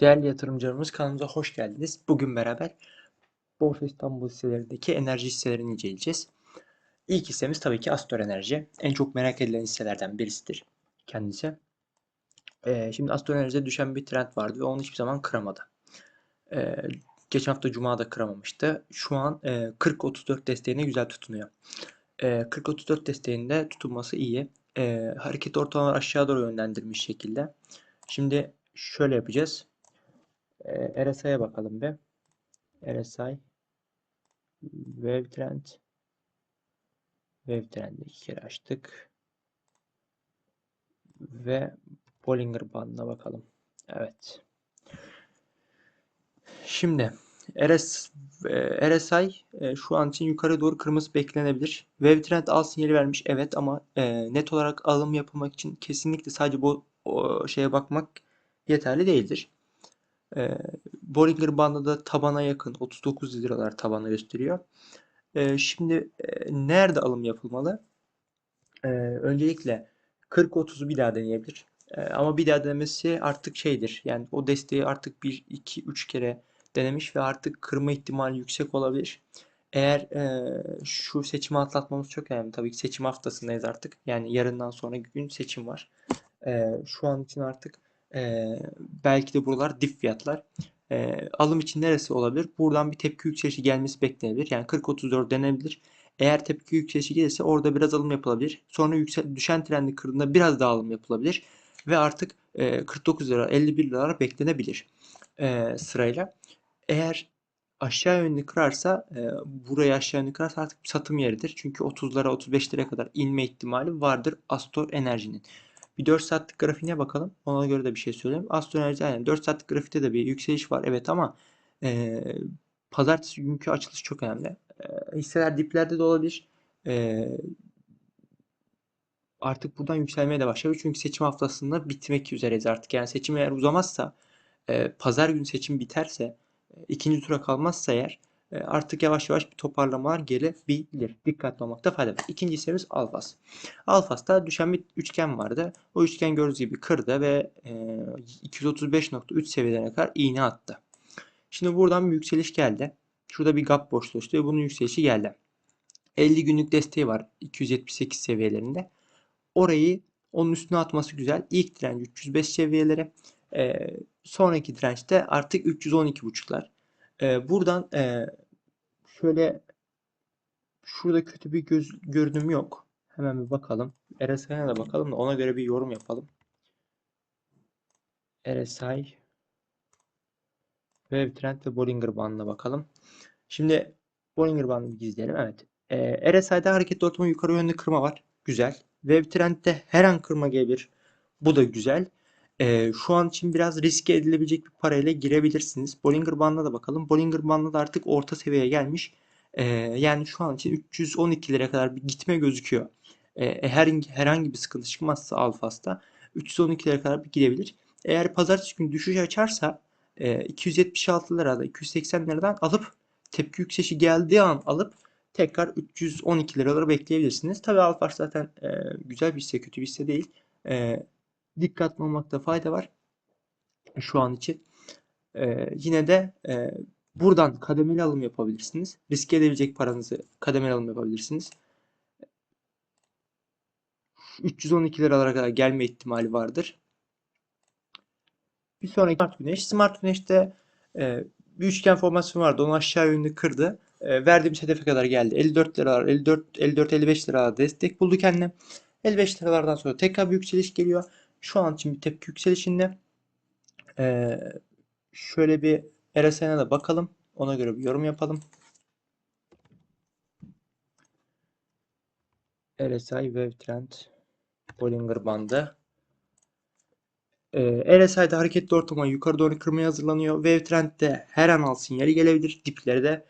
Değerli yatırımcılarımız kanalımıza hoş geldiniz. Bugün beraber Borsa İstanbul hisselerindeki enerji hisselerini inceleyeceğiz. İlk hissemiz tabii ki Astor Enerji. En çok merak edilen hisselerden birisidir kendisi. Ee, şimdi Astor Enerji'de düşen bir trend vardı ve onu hiçbir zaman kıramadı. Ee, geçen hafta Cuma'da kıramamıştı. Şu an e, 40-34 desteğine güzel tutunuyor. E, 40-34 desteğinde tutunması iyi. E, hareket ortalamaları aşağı doğru yönlendirmiş şekilde. Şimdi şöyle yapacağız. E, RSI'ye bakalım bir. RSI Wave Trend Wave Trend'i iki kere açtık. Ve Bollinger Bandına bakalım. Evet. Şimdi RS, e, RSI e, şu an için yukarı doğru kırması beklenebilir. Wave Trend al sinyali vermiş evet ama e, net olarak alım yapmak için kesinlikle sadece bu o şeye bakmak yeterli değildir. E, Bollinger Band'da da tabana yakın 39 liralar tabanı gösteriyor. E, şimdi e, nerede alım yapılmalı? E, öncelikle 40-30'u bir daha deneyebilir. E, ama bir daha denemesi artık şeydir. Yani o desteği artık 1, 2, 3 kere denemiş ve artık kırma ihtimali yüksek olabilir. Eğer e, şu seçimi atlatmamız çok önemli. Tabii ki seçim haftasındayız artık. Yani yarından sonra gün seçim var. E, şu an için artık e, belki de buralar dip fiyatlar. E, alım için neresi olabilir? Buradan bir tepki yükselişi gelmesi beklenebilir. Yani 40-34 denebilir. Eğer tepki yükselişi gelirse orada biraz alım yapılabilir. Sonra yüksel, düşen trendi kırdığında biraz daha alım yapılabilir. Ve artık e, 49 lira 51 liralar beklenebilir e, sırayla. Eğer aşağı yönlü kırarsa e, burayı aşağı yönlü kırarsa artık satım yeridir. Çünkü 30'lara 35 liraya kadar inme ihtimali vardır Astor Enerji'nin. Bir 4 saatlik grafiğine bakalım. Ona göre de bir şey söyleyeyim. Astor Enerji aynen 4 saatlik grafikte de bir yükseliş var. Evet ama e, pazartesi günkü açılış çok önemli. E, hisseler diplerde de olabilir. E, artık buradan yükselmeye de başlıyor. Çünkü seçim haftasında bitmek üzereyiz artık. Yani seçim eğer uzamazsa e, pazar günü seçim biterse ikinci tura kalmazsa eğer e, artık yavaş yavaş bir toparlamalar gelebilir. Dikkatli olmakta fayda var. İkinci hissemiz Alfas. Alfas'ta düşen bir üçgen vardı. O üçgen gördüğünüz gibi kırdı ve 235.3 seviyelerine kadar iğne attı. Şimdi buradan bir yükseliş geldi. Şurada bir gap boşluğu oluştu ve bunun yükselişi geldi. 50 günlük desteği var 278 seviyelerinde. Orayı onun üstüne atması güzel. İlk direnç 305 seviyeleri. E, sonraki dirençte artık 312.5'lar. E, buradan e, şöyle şurada kötü bir göz, görünüm yok. Hemen bir bakalım. RSI'ye de bakalım da ona göre bir yorum yapalım. RSI Wave ve Bollinger Bandına bakalım. Şimdi Bollinger Bandını gizleyelim. Evet. E, RSI'de hareketli ortamı yukarı yönlü kırma var. Güzel. Wave her an kırma gelebilir. Bu da güzel. Ee, şu an için biraz riske edilebilecek bir parayla girebilirsiniz. Bollinger Band'a da bakalım. Bollinger Band'da da artık orta seviyeye gelmiş. Ee, yani şu an için 312 lira kadar bir gitme gözüküyor. Ee, her, herhangi bir sıkıntı çıkmazsa Alfas'ta 312 lira kadar bir gidebilir. Eğer pazartesi günü düşüş açarsa e, 276 lirada 280 liradan alıp tepki yükselişi geldiği an alıp tekrar 312 liraları bekleyebilirsiniz. Tabii Alfas zaten e, güzel bir hisse, kötü bir hisse değil. E, dikkatli olmakta fayda var şu an için. E, yine de e, buradan kademeli alım yapabilirsiniz. Riske edebilecek paranızı kademeli alım yapabilirsiniz. 312 liralara kadar gelme ihtimali vardır. Bir sonraki Smart Güneş. Smart Güneş'te e, bir üçgen formasyonu vardı. Onu aşağı yönlü kırdı. E, verdiğimiz hedefe kadar geldi. 54 liralar, 54 54 55 liralar destek buldu kendine. 55 liralardan sonra tekrar bir yükseliş geliyor. Şu an için bir tepki yükselişinde. Ee, şöyle bir RSI'ne de bakalım. Ona göre bir yorum yapalım. RSI Wave Trend Bollinger bandı. Ee, RSI'de hareketli ortama yukarı doğru kırmaya hazırlanıyor. Wave Trend'de her an al sinyali gelebilir. Dipleri de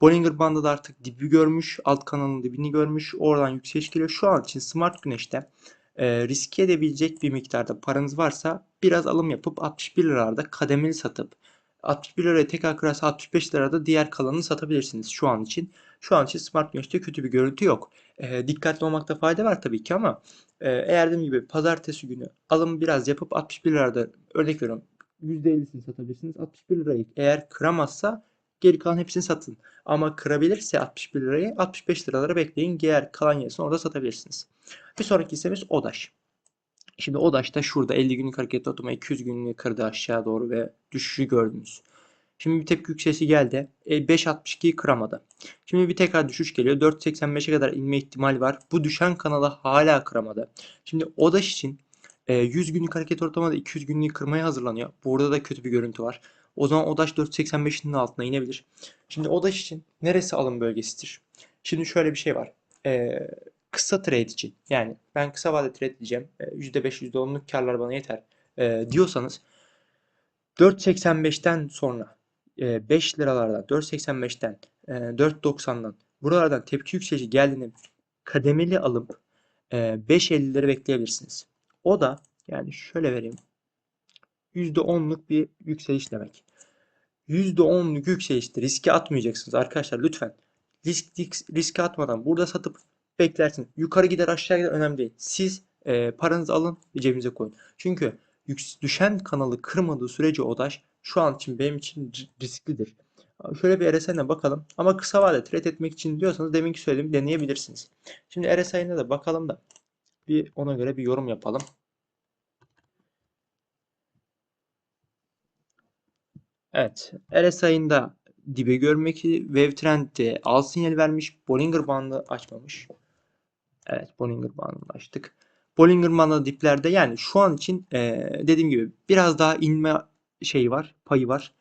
Bollinger bandı da artık dibi görmüş. Alt kanalın dibini görmüş. Oradan yükseliş geliyor. Şu an için Smart Güneş'te e, riske edebilecek bir miktarda paranız varsa biraz alım yapıp 61 liralarda kademeli satıp 61 liraya tekrar kırarsa 65 lirada diğer kalanını satabilirsiniz şu an için. Şu an için Smart Güneş'te kötü bir görüntü yok. E, dikkatli olmakta fayda var tabii ki ama e, eğer dediğim gibi pazartesi günü alım biraz yapıp 61 lirada örnek veriyorum %50'sini satabilirsiniz 61 lirayı. Eğer kıramazsa geri kalan hepsini satın. Ama kırabilirse 61 lirayı 65 liralara bekleyin. Diğer kalan yarısını orada satabilirsiniz. Bir sonraki hissemiz ODAŞ. Şimdi ODAŞ da şurada 50 günlük hareketli otoma 200 günlüğü kırdı aşağı doğru ve düşüşü gördünüz. Şimdi bir tepki yükselişi geldi. E, 5.62'yi kıramadı. Şimdi bir tekrar düşüş geliyor. 4.85'e kadar inme ihtimali var. Bu düşen kanalı hala kıramadı. Şimdi ODAŞ için e, 100 günlük hareket ortamada 200 günlüğü kırmaya hazırlanıyor. Burada da kötü bir görüntü var. O zaman ODAŞ 4.85'in altına inebilir. Şimdi ODAŞ için neresi alım bölgesidir? Şimdi şöyle bir şey var. E, kısa trade için yani ben kısa vade trade edeceğim. E, %5 %10'luk karlar bana yeter e, diyorsanız 4.85'ten sonra e, 5 liralardan 4.85'ten e, 4.90'dan buralardan tepki yükselişi geldiğinde kademeli alıp e, 5.50'leri bekleyebilirsiniz. O da yani şöyle vereyim. %10'luk bir yükseliş demek. %10'luk yükselişte riske atmayacaksınız arkadaşlar lütfen. Risk, risk, riske atmadan burada satıp beklersiniz. Yukarı gider aşağı gider önemli değil. Siz e, paranızı alın ve cebinize koyun. Çünkü düşen kanalı kırmadığı sürece ODAŞ şu an için benim için risklidir. Şöyle bir RSI'ne bakalım. Ama kısa vade trade etmek için diyorsanız deminki söylediğimi deneyebilirsiniz. Şimdi RSI'ne de bakalım da bir ona göre bir yorum yapalım. Evet. RSI'ında dibe görmek Wave Trend'de al sinyal vermiş. Bollinger Band'ı açmamış. Evet Bollinger Band'ını açtık. Bollinger Band'ı diplerde yani şu an için eee, dediğim gibi biraz daha inme şeyi var, payı var.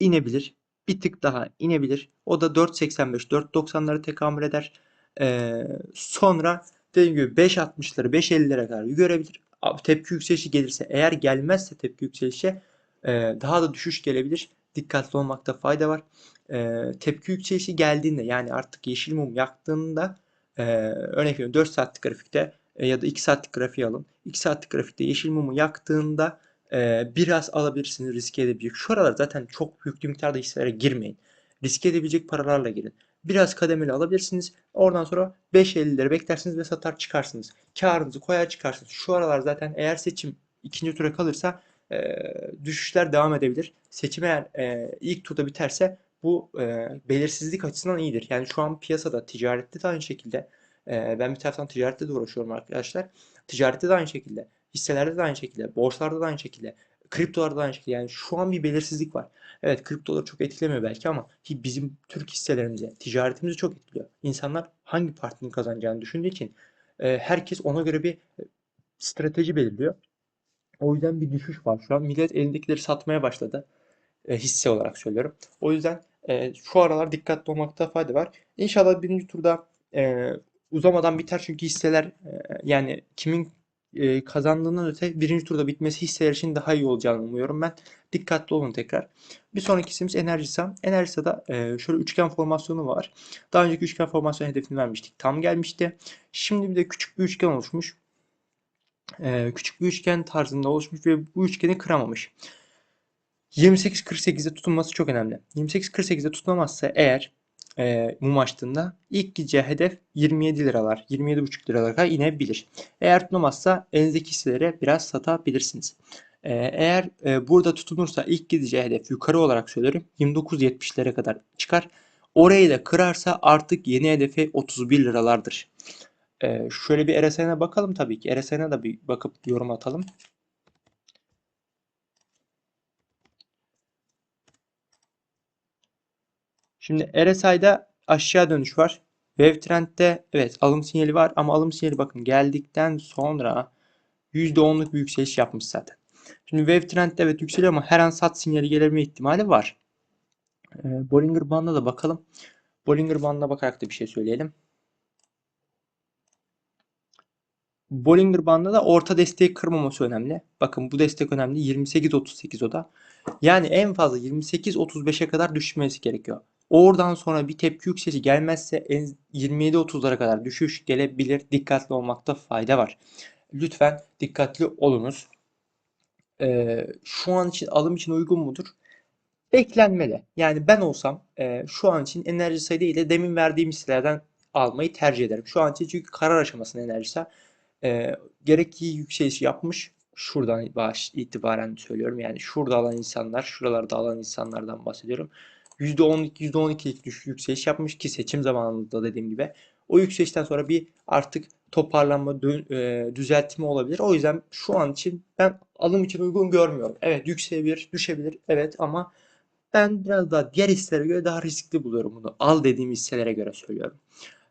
İnebilir. Bir tık daha inebilir. O da 4.85, 4.90'ları tekamül eder. Eee, sonra dediğim gibi 5.60'ları, 5.50'lere kadar görebilir. Tepki yükselişi gelirse eğer gelmezse tepki yükselişe eee, daha da düşüş gelebilir. Dikkatli olmakta fayda var. Eee, tepki yükselişi geldiğinde yani artık yeşil mum yaktığında ee, örnek veriyorum 4 saatlik grafikte e, ya da 2 saatlik grafiği alın. 2 saatlik grafikte yeşil mumu yaktığında e, biraz alabilirsiniz riske edebilecek. Şu aralar zaten çok büyük miktarda hisselere girmeyin. Riske edebilecek paralarla girin. Biraz kademeli alabilirsiniz. Oradan sonra 5.50'leri beklersiniz ve satar çıkarsınız. Karınızı koyar çıkarsınız. Şu aralar zaten eğer seçim ikinci tura kalırsa e, düşüşler devam edebilir. Seçim eğer e, ilk turda biterse bu e, belirsizlik açısından iyidir. Yani şu an piyasada ticarette de aynı şekilde e, ben bir taraftan ticarette de uğraşıyorum arkadaşlar. Ticarette de aynı şekilde, hisselerde de aynı şekilde, borsalarda da aynı şekilde, kriptolarda da aynı şekilde. Yani şu an bir belirsizlik var. Evet kriptoları çok etkilemiyor belki ama bizim Türk hisselerimize, ticaretimizi çok etkiliyor. İnsanlar hangi partinin kazanacağını düşündüğü için e, herkes ona göre bir e, strateji belirliyor. O yüzden bir düşüş var şu an. Millet elindekileri satmaya başladı. E, hisse olarak söylüyorum. O yüzden e, şu aralar dikkatli olmakta fayda var. İnşallah birinci turda e, uzamadan biter çünkü hisseler e, yani kimin e, kazandığından öte birinci turda bitmesi hisseler için daha iyi olacağını umuyorum ben. Dikkatli olun tekrar. Bir sonraki hissemiz Enerjisa. Enerjisa'da e, şöyle üçgen formasyonu var. Daha önceki üçgen formasyon hedefini vermiştik. Tam gelmişti. Şimdi bir de küçük bir üçgen oluşmuş. E, küçük bir üçgen tarzında oluşmuş ve bu üçgeni kıramamış. 28.48'de tutunması çok önemli. 28.48'de tutunamazsa eğer e, mum açtığında ilk gideceği hedef 27 liralar, 27,5 liralara kadar inebilir. Eğer tutunamazsa elinizdeki hisselere biraz satabilirsiniz. E, eğer e, burada tutunursa ilk gideceği hedef yukarı olarak söylerim 29.70'lere kadar çıkar. Orayı da kırarsa artık yeni hedefi 31 liralardır. E, şöyle bir RSI'ne bakalım tabii ki. RSI'ne de bir bakıp yorum atalım. Şimdi RSI'da aşağı dönüş var. Wave Trend'de evet alım sinyali var ama alım sinyali bakın geldikten sonra %10'luk bir yükseliş yapmış zaten. Şimdi Wave Trend'de evet yükseliyor ama her an sat sinyali gelebilme ihtimali var. Ee, Bollinger Band'a da bakalım. Bollinger Band'a bakarak da bir şey söyleyelim. Bollinger Band'da da orta desteği kırmaması önemli. Bakın bu destek önemli. 28.38 o da. Yani en fazla 28.35'e kadar düşmesi gerekiyor. Oradan sonra bir tepki yükselişi gelmezse en 27.30'lara kadar düşüş gelebilir. Dikkatli olmakta fayda var. Lütfen dikkatli olunuz. Ee, şu an için alım için uygun mudur? Beklenmeli. Yani ben olsam e, şu an için enerji sayı değil de demin verdiğim hisselerden almayı tercih ederim. Şu an için çünkü karar aşamasında enerji sayı. E, gerek iyi yükseliş yapmış. şuradan baş itibaren söylüyorum. Yani şurada alan insanlar, şuralarda alan insanlardan bahsediyorum. %12, %12'lik düşüş yükseliş yapmış ki seçim zamanında dediğim gibi. O yükselişten sonra bir artık toparlanma, dö- e, düzeltme olabilir. O yüzden şu an için ben alım için uygun görmüyorum. Evet yükselebilir, düşebilir. Evet ama ben biraz daha diğer hisselere göre daha riskli buluyorum bunu. Al dediğim hisselere göre söylüyorum.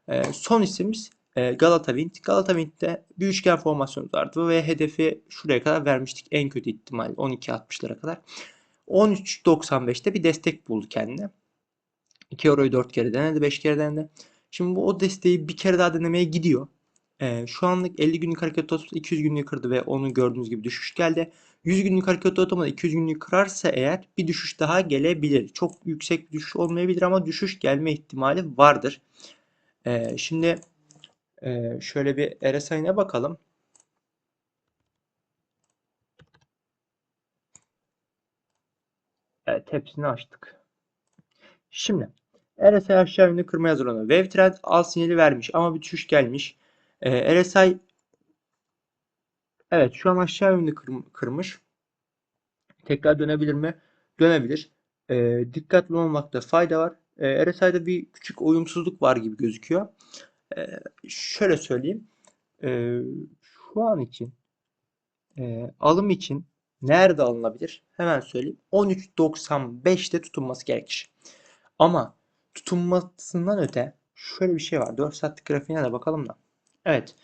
E, son hissemiz e, Galata Wind. Galata Wind'de bir üçgen formasyonu vardı ve hedefi şuraya kadar vermiştik. En kötü ihtimal 12.60'lara kadar. 13.95'te bir destek buldu kendine. 2 euroyu 4 kere denedi, 5 kere denedi. Şimdi bu o desteği bir kere daha denemeye gidiyor. Ee, şu anlık 50 günlük hareket ortalaması 200 günlüğü kırdı ve onu gördüğünüz gibi düşüş geldi. 100 günlük hareket ortalaması 200 günlüğü kırarsa eğer bir düşüş daha gelebilir. Çok yüksek bir düşüş olmayabilir ama düşüş gelme ihtimali vardır. Ee, şimdi e, şöyle bir RSI'ne bakalım. Evet hepsini açtık. Şimdi RSI aşağı yönlü kırmaya hazırlanıyor. Wave Trend al sinyali vermiş ama bir düşüş gelmiş. Ee, RSI evet şu an aşağı yönlü kır- kırmış. Tekrar dönebilir mi? Dönebilir. Ee, dikkatli olmakta fayda var. Ee, RSI'de bir küçük uyumsuzluk var gibi gözüküyor. Şöyle söyleyeyim. Ee, şu an için e, alım için nerede alınabilir? Hemen söyleyeyim. 13.95'te tutunması gerekir. Ama tutunmasından öte şöyle bir şey var. 4 saatlik grafiğine de bakalım da. Evet.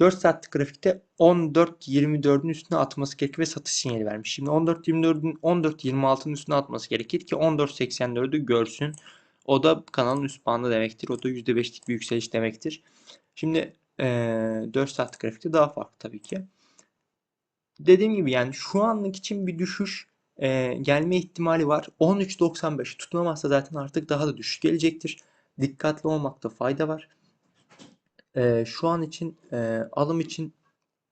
4 saatlik grafikte 14.24'ün üstüne atması gerekir ve satış sinyali vermiş. Şimdi 14.24'ün 14.26'ın üstüne atması gerekir ki 14.84'ü görsün. O da kanalın üst bandı demektir. O da %5'lik bir yükseliş demektir. Şimdi ee, 4 saatlik grafikte daha farklı tabii ki. Dediğim gibi yani şu anlık için bir düşüş e, gelme ihtimali var. 13.95 tutunamazsa zaten artık daha da düşüş gelecektir. Dikkatli olmakta fayda var. E, şu an için e, alım için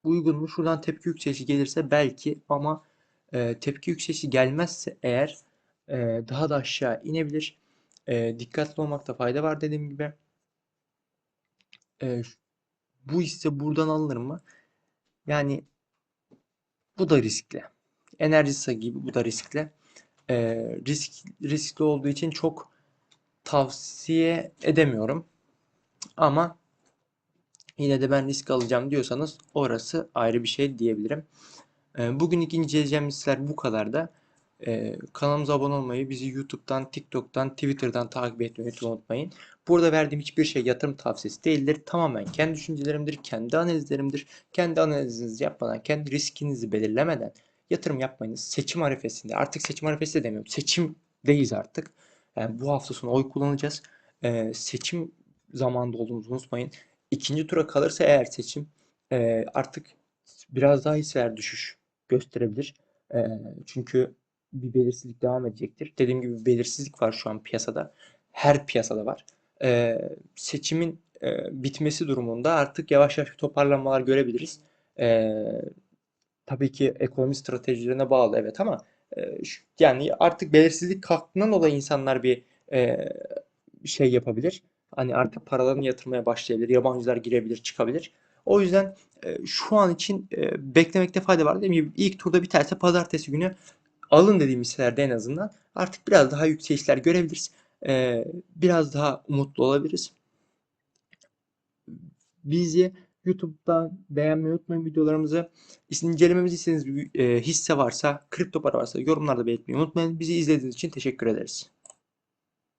uygun mu? Şuradan tepki yükselişi gelirse belki ama e, tepki yükselişi gelmezse eğer e, daha da aşağı inebilir. E, dikkatli olmakta fayda var dediğim gibi. E, bu hisse buradan alınır mı? Yani bu da riskli. Enerjisa gibi bu da riskli. E, risk riskli olduğu için çok tavsiye edemiyorum. Ama yine de ben risk alacağım diyorsanız orası ayrı bir şey diyebilirim. Bugün ikinci inceleyeceğimiz hisseler bu kadar da. E, kanalımıza abone olmayı, bizi YouTube'dan, TikTok'tan, Twitter'dan takip etmeyi unutmayın. Burada verdiğim hiçbir şey yatırım tavsiyesi değildir. Tamamen kendi düşüncelerimdir, kendi analizlerimdir. Kendi analizinizi yapmadan, kendi riskinizi belirlemeden yatırım yapmayınız. Seçim arifesinde, artık seçim arifesi de demiyorum. Seçimdeyiz artık. Yani bu hafta sonu oy kullanacağız. E, seçim zamanında olduğumuzu unutmayın. İkinci tura kalırsa eğer seçim e, artık biraz daha hisseler düşüş gösterebilir. Çünkü bir belirsizlik devam edecektir. Dediğim gibi belirsizlik var şu an piyasada. Her piyasada var. E, seçimin e, bitmesi durumunda artık yavaş yavaş toparlanmalar görebiliriz. E, tabii ki ekonomi stratejilerine bağlı evet ama e, şu- yani artık belirsizlik kalktığından dolayı insanlar bir e, şey yapabilir. Hani artık paralarını yatırmaya başlayabilir. Yabancılar girebilir, çıkabilir. O yüzden e, şu an için e, beklemekte fayda var. Dediğim gibi ilk turda biterse pazartesi günü alın dediğim hisselerde en azından artık biraz daha yükselişler görebiliriz. E, biraz daha umutlu olabiliriz. Bizi YouTube'dan beğenmeyi unutmayın videolarımızı. İncelememizi istediğiniz bir e, hisse varsa, kripto para varsa yorumlarda belirtmeyi unutmayın. Bizi izlediğiniz için teşekkür ederiz.